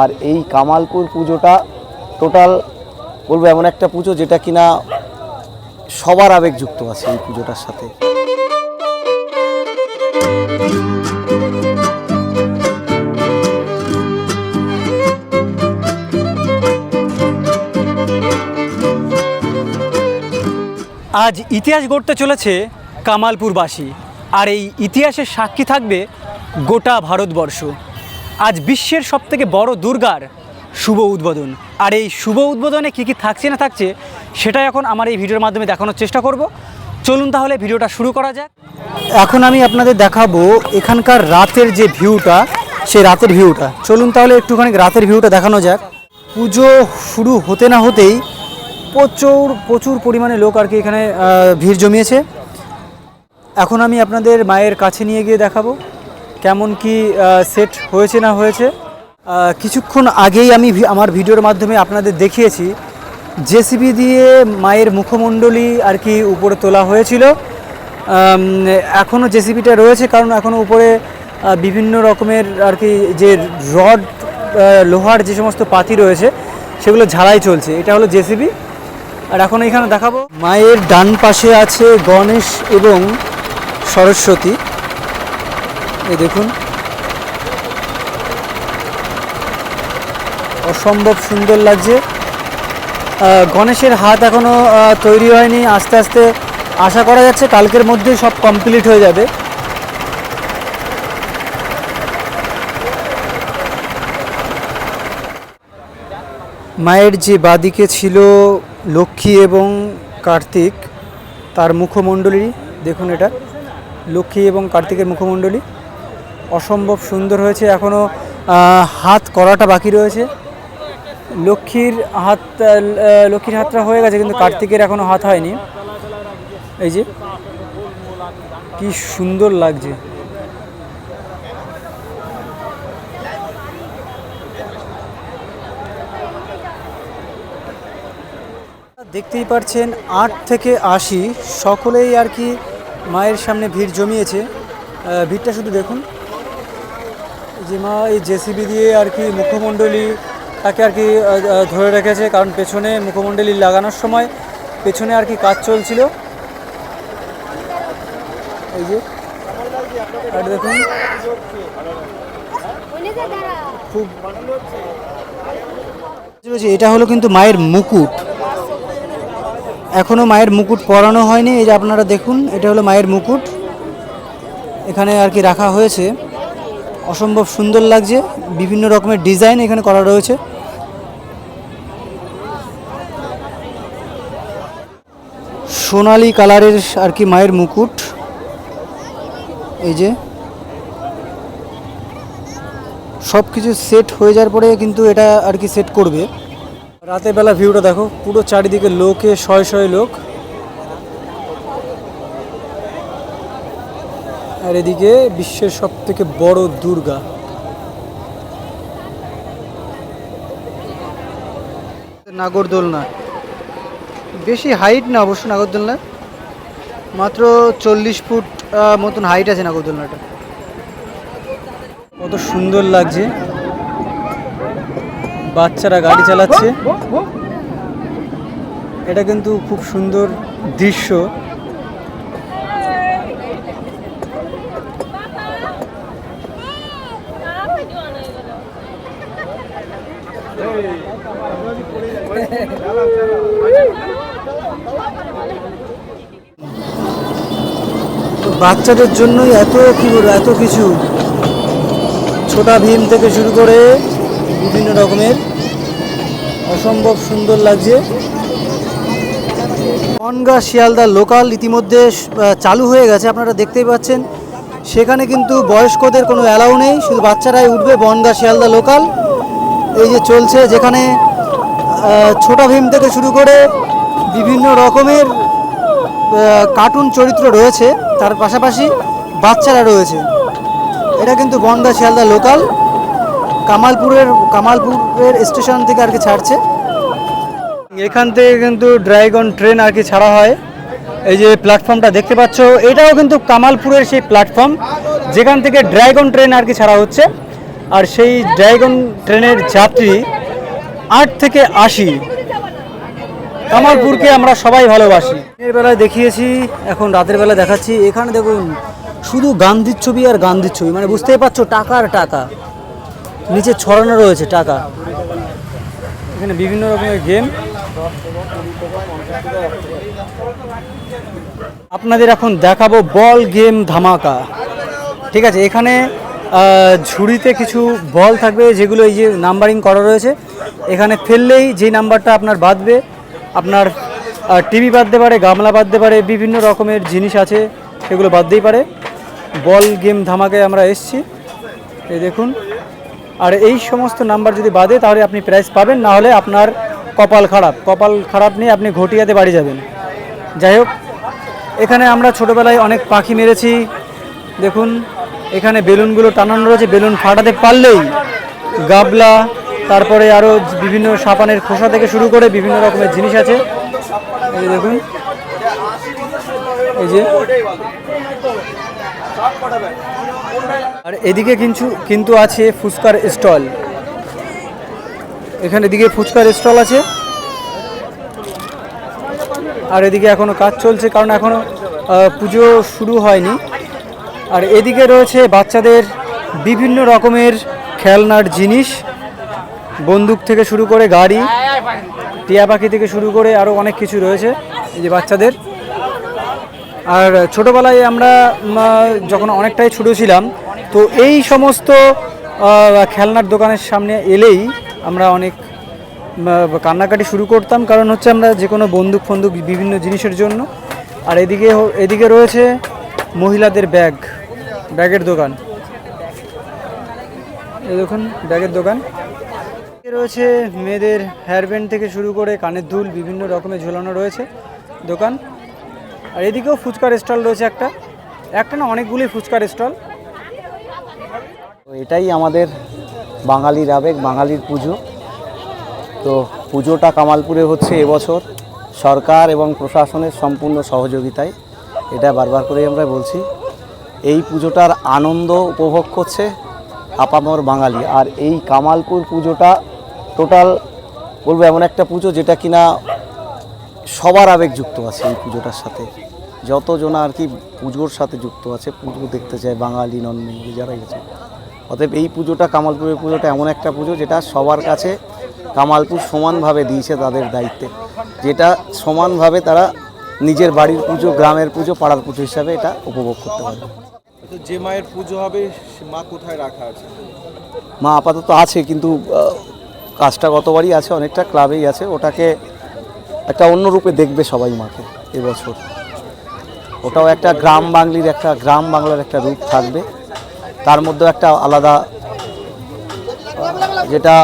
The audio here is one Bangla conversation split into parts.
আর এই কামালপুর পুজোটা টোটাল বলব এমন একটা পুজো যেটা কিনা সবার আবেগ যুক্ত আছে এই পুজোটার সাথে। আজ ইতিহাস গড়তে চলেছে কামালপুরবাসী, আর এই ইতিহাসের সাক্ষী থাকবে গোটা ভারতবর্ষ। আজ বিশ্বের সবথেকে বড় দুর্গার শুভ উদ্বোধন। আর এই শুভ উদ্বোধনে কী কী থাকছে না থাকছে সেটা এখন আমার এই ভিডিওর মাধ্যমে দেখানোর চেষ্টা করব। চলুন তাহলে ভিডিওটা শুরু করা যাক। এখন আমি আপনাদের দেখাবো এখানকার রাতের যে ভিউটা, সেই রাতের ভিউটা। চলুন তাহলে একটুখানি রাতের ভিউটা দেখানো যাক। পুজো শুরু হতে না হতেই প্রচুর প্রচুর পরিমাণে লোক আর কি এখানে ভিড় জমিয়েছে। এখন আমি আপনাদের মায়ের কাছে নিয়ে গিয়ে দেখাবো। কেমন কি সেট হয়েছে না হয়েছে? কিছুক্ষণ আগেই আমি আমার ভিডিওর মাধ্যমে আপনাদের দেখিয়েছি জেসিবি দিয়ে মায়ের মুখমণ্ডলী আর কি উপরে তোলা হয়েছিল। এখনও জেসিবিটা রয়েছে, কারণ এখনও উপরে বিভিন্ন রকমের আর কি যে রড লোহার যে সমস্ত পাতি রয়েছে, সেগুলো ঝাড়াই চলছে। এটা হলো জেসিবি আর এখন এখানে দেখাবো। মায়ের ডান পাশে আছে গণেশ এবং সরস্বতী। এই দেখুন। অসম্ভব সুন্দর লাগছে। গণেশের হাত এখনও তৈরি হয়নি। আস্তে আস্তে আশা করা যাচ্ছে কালকের মধ্যেই সব কমপ্লিট হয়ে যাবে। মায়ের যে বাদিকে ছিল লক্ষ্মী এবং কার্তিক, তার মুখমণ্ডলী, দেখুন এটা, লক্ষ্মী এবং কার্তিকের মুখমণ্ডলী। অসম্ভব সুন্দর হয়েছে। এখনও হাত করাটা বাকি রয়েছে। লক্ষ্মীর হাত লক্ষ্মীর হাতটা হয়ে গেছে, কিন্তু কার্তিকের এখনও হাত হয়নি। এই যে, কি সুন্দর লাগছে। দেখতেই পাচ্ছেন আট থেকে আশি, সকলেই আর কি মায়ের সামনে ভিড় জমিয়েছে। ভিড়টা শুধু দেখুন। যে মা এই জেসিবি দিয়ে আর কি মুখমণ্ডলী তাকে আর কি ধরে রেখেছে। কারণ পেছনে মুখমণ্ডলী লাগানোর সময় পেছনে আর কি কাজ চলছিল। এই যে দেখুন। খুব এটা হলো কিন্তু মায়ের মুকুট। এখনও মায়ের মুকুট পরানো হয়নি। এই যে আপনারা দেখুন, এটা হলো মায়ের মুকুট। এখানে আর কি রাখা হয়েছে। অসম্ভব সুন্দর লাগছে। বিভিন্ন রকমের ডিজাইন এখানে করা রয়েছে। সোনালি কালারের আর কি মায়ের মুকুট। এই যে। সব কিছু সেট হয়ে যাওয়ার পরে কিন্তু এটা আর কি সেট করবে। রাতের বেলা ভিউটা দেখো, পুরো চারিদিকে লোকে, শয়ে শয়ে লোক। আর এদিকে বিশ্বের সব থেকে বড় দুর্গা। নাগরদোলনা বেশি হাইট না অবশ্য নাগরদোলনা মাত্র চল্লিশ ফুট মতন হাইট আছে নাগরদোলনাটা কত সুন্দর লাগছে। বাচ্চারা গাড়ি চালাচ্ছে। এটা কিন্তু খুব সুন্দর দৃশ্য। বাচ্চাদের জন্যই এত কি বলব, এত কিছু। ছোটা ভীম থেকে শুরু করে বিভিন্ন রকমের অসম্ভব সুন্দর লাগছে। বনগা শিয়ালদা লোকাল ইতিমধ্যে চালু হয়ে গেছে, আপনারা দেখতেই পাচ্ছেন। সেখানে কিন্তু বয়স্কদের কোনো অ্যালাউ নেই, শুধু বাচ্চারাই উঠবে বনগা শিয়ালদা লোকাল। এই যে চলছে, যেখানে ছোটা ভীম থেকে শুরু করে বিভিন্ন রকমের কার্টুন চরিত্র রয়েছে। তার পাশাপাশি বাচ্চারা রয়েছে। এটা কিন্তু বনগা শিয়ালদা লোকাল কামালপুরের কামালপুরের স্টেশন থেকে আর কি ছাড়ছে। এখান থেকে কিন্তু ড্রাইগন ট্রেন আর কি ছাড়া হয়। এই যে প্ল্যাটফর্মটা দেখতে পাচ্ছ, এটাও কিন্তু কামালপুরের সেই প্ল্যাটফর্ম যেখান থেকে ড্রাগন ট্রেন আর কি ছাড়া হচ্ছে। আর সেই ড্রাগন ট্রেনের যাত্রী আট থেকে আশি কামালপুরকে আমরা সবাই ভালোবাসি। দিনের বেলায় দেখিয়েছি, এখন রাতের বেলা দেখাচ্ছি। এখানে দেখুন, শুধু গান্ধীর ছবি আর গান্ধীর ছবি। মানে বুঝতেই পারছ, টাকা আর টাকা। নিচে ছড়ানো রয়েছে টাকা। এখানে বিভিন্ন রকমের গেম আপনাদের এখন দেখাবো বল গেম ধামাকা। ঠিক আছে, এখানে ঝুড়িতে কিছু বল থাকবে, যেগুলো এই যে নাম্বারিং করা রয়েছে। এখানে ফেললেই যে নাম্বারটা আপনার বাঁধবে আপনার টিভি বাঁধতে পারে, গামলা বাঁধতে পারে, বিভিন্ন রকমের জিনিস আছে, সেগুলো বাঁধতেই পারে। বল গেম ধামাকায় আমরা এসছি। এই দেখুন। আর এই সমস্ত নাম্বার যদি বাদে, তাহলে আপনি প্রাইজ পাবেন, না হলে আপনার কপাল খারাপ। কপাল খারাপ নিয়ে আপনি ঘটিয়াতে বাড়ি যাবেন। যাই হোক, এখানে আমরা ছোটোবেলায় অনেক পাখি মেরেছি। দেখুন, এখানে বেলুনগুলো টানানো রয়েছে। বেলুন ফাটাতে পারলেই গাবলা তারপরে আরও বিভিন্ন সাপানের খোসা থেকে শুরু করে বিভিন্ন রকমের জিনিস আছে। এই দেখুন। এই যে। আর এদিকে কিন্তু কিন্তু আছে ফুচকার স্টল। এখানে এদিকে ফুচকার স্টল আছে। আর এদিকে এখনও কাজ চলছে, কারণ এখনও পুজো শুরু হয়নি। আর এদিকে রয়েছে বাচ্চাদের বিভিন্ন রকমের খেলনার জিনিস। বন্দুক থেকে শুরু করে গাড়ি, টিয়া পাখি থেকে শুরু করে আরও অনেক কিছু রয়েছে এই যে বাচ্চাদের। আর ছোটোবেলায় আমরা যখন অনেকটাই ছোটো ছিলাম, তো এই সমস্ত খেলনার দোকানের সামনে এলেই আমরা অনেক কান্নাকাটি শুরু করতাম। কারণ হচ্ছে আমরা যে কোনো বন্দুক ফন্দুক বিভিন্ন জিনিসের জন্য। আর এদিকে এদিকে রয়েছে মহিলাদের ব্যাগ, ব্যাগের দোকান। এই দেখুন, ব্যাগের দোকান। রয়েছে মেয়েদের হেয়ার ব্যান্ড থেকে শুরু করে কানের দুল, বিভিন্ন রকমের ঝোলানো রয়েছে দোকান। আর এদিকেও ফুচকার স্টল রয়েছে একটা। একটা না অনেকগুলি ফুচকার স্টল তো এটাই আমাদের বাঙালির আবেগ, বাঙালির পুজো। তো পুজোটা কামালপুরে হচ্ছে এবছর। সরকার এবং প্রশাসনের সম্পূর্ণ সহযোগিতায়। এটা বারবার করে আমরা বলছি, এই পুজোটার আনন্দ উপভোগ করছে আপামর বাঙালি। আর এই কামালপুর পুজোটা টোটাল বলব এমন একটা পুজো যেটা কিনা সবার আবেগ যুক্ত আছে এই পুজোটার সাথে। যতজন আর কি পুজোর সাথে যুক্ত আছে পুজো দেখতে চায় বাঙালি নন বেঙ্গলি যারাই আছে। অতএব এই পুজোটা কামালপুরের পুজোটা এমন একটা পুজো যেটা সবার কাছে কামালপুর সমানভাবে দিয়েছে তাদের দায়িত্বে। যেটা সমানভাবে তারা নিজের বাড়ির পুজো গ্রামের পুজো পাড়ার পুজো হিসাবে এটা উপভোগ করতে পারবে। যে মায়ের পুজো হবে মা কোথায় রাখা আছে? মা আপাতত আছে কিন্তু কাজটা গতবারই আছে অনেকটা ক্লাবেই আছে ওটাকে একটা অন্য রূপে দেখবে সবাই মাকে এবছর। ওটাও একটা গ্রাম বাংলির একটা গ্রাম বাংলার একটা রূপ থাকবে। তার মধ্যে একটা আলাদা যেটা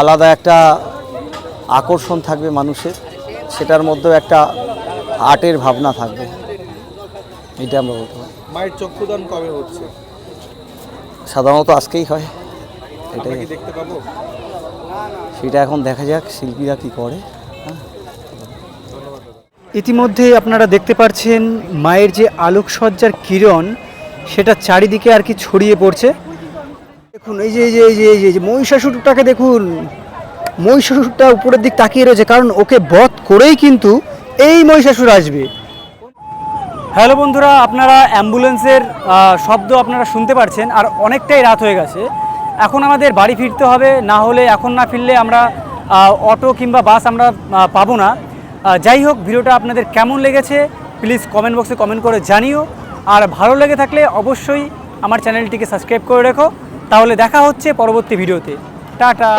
আলাদা একটা আকর্ষণ থাকবে মানুষের সেটার মধ্যেও একটা আর্টের ভাবনা থাকবে। এটা আমরা বলতে পারি। মায়ের চক্ষুদান কবে হচ্ছে? সাধারণত আজকেই হয়। এটাই। দেখতে পাবো? সেটা এখন দেখা যাক শিল্পীরা কি করে ইতিমধ্যে আপনারা দেখতে পাচ্ছেন মায়ের যে আলোকসজ্জার কিরণ, সেটা চারিদিকে আর কি ছড়িয়ে পড়ছে। দেখুন, এই যে এই যে এই যে, এই যে- মহিষাসুরটাকে দেখুন। মহিষাসুরটা উপরের দিক তাকিয়ে রয়েছে, কারণ ওকে বধ করেই কিন্তু এই মহিষাসুর আসবে। হ্যালো বন্ধুরা, আপনারা অ্যাম্বুলেন্সের শব্দ আপনারা শুনতে পারছেন, আর অনেকটাই রাত হয়ে গেছে। এখন আমাদের বাড়ি ফিরতে হবে, না হলে এখন না ফিরলে আমরা অটো কিংবা বাস আমরা পাবো না। যাই হোক, ভিডিওটা আপনাদের কেমন লেগেছে প্লিজ কমেন্ট বক্সে কমেন্ট করে জানিও। আর ভালো লেগে থাকলে অবশ্যই আমার চ্যানেলটিকে সাবস্ক্রাইব করে রেখো। তাহলে দেখা হচ্ছে পরবর্তী ভিডিওতে। টাটা!